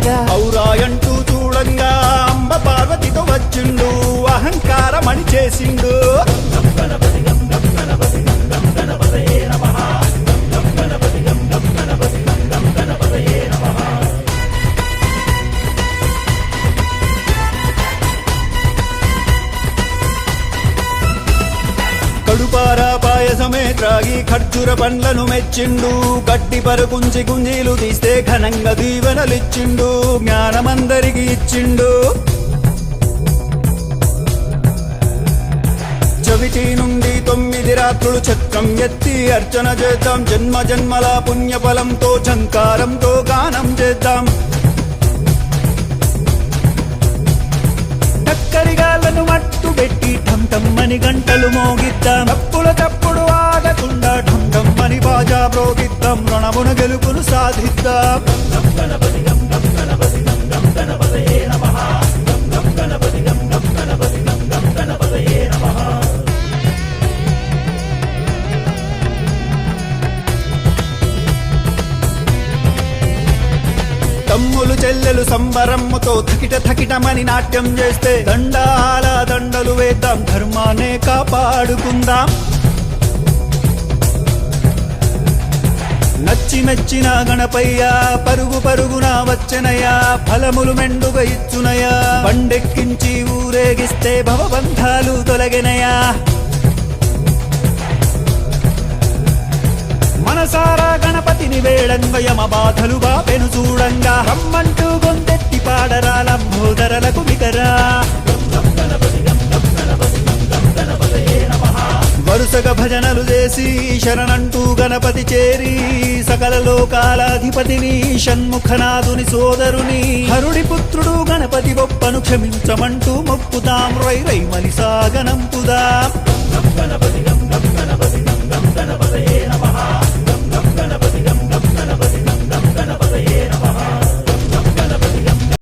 రారాయణగా ఔరాయంటూ చూడంగా అంబ పార్వతితో వచ్చిండు అహంకారమణి చేసిండు. కడుపా పాయసమే త్రాగి ఖర్జుర పండ్లను మెచ్చిండు. గట్టి పరుకుంచి గుంజీలు తీస్తే ఘనంగా దీవెనలిచ్చిండు. జ్ఞానమందరికి ఇచ్చిండు. చవిటి నుండి తొమ్మిది రాత్రులు చక్రం ఎత్తి అర్చన చేద్దాం. జన్మ జన్మల పుణ్యఫలంతో చంకారంతో గానం చేద్దాం. ప్రోగిద్దాం రణమును గెలుపును సాధిద్దాం. తమ్ములు చెల్లెలు సంబరమ్ముతో థకిట థకిటమని నాట్యం చేస్తే దండాల దండలు వేద్దాం ధర్మానే కాపాడుకుందాం. మెచ్చి మెచ్చిన గణపయ్యా పరుగు పరుగున వచ్చనయా ఫలములు మెండుగా ఇచ్చునయా పండెక్కించి ఊరేగిస్తే భవబంధాలు తొలగినయా మనసారా గణపతిని వేళంగయమ బాధలు బాపెను చూడంగా. రమ్మంటూ గొంతెత్తి పాడరా లంబోదరలకు బిగరా భజనలు చేసి శరణంటూ గణపతి చేరి సకల లోకాలాధిపతిని షణ్ముఖనాథుని సోదరుని హరుడి పుత్రుడు గణపతి గొప్పను క్షమించమంటూ మొక్కుతాం. రై రై గణపతి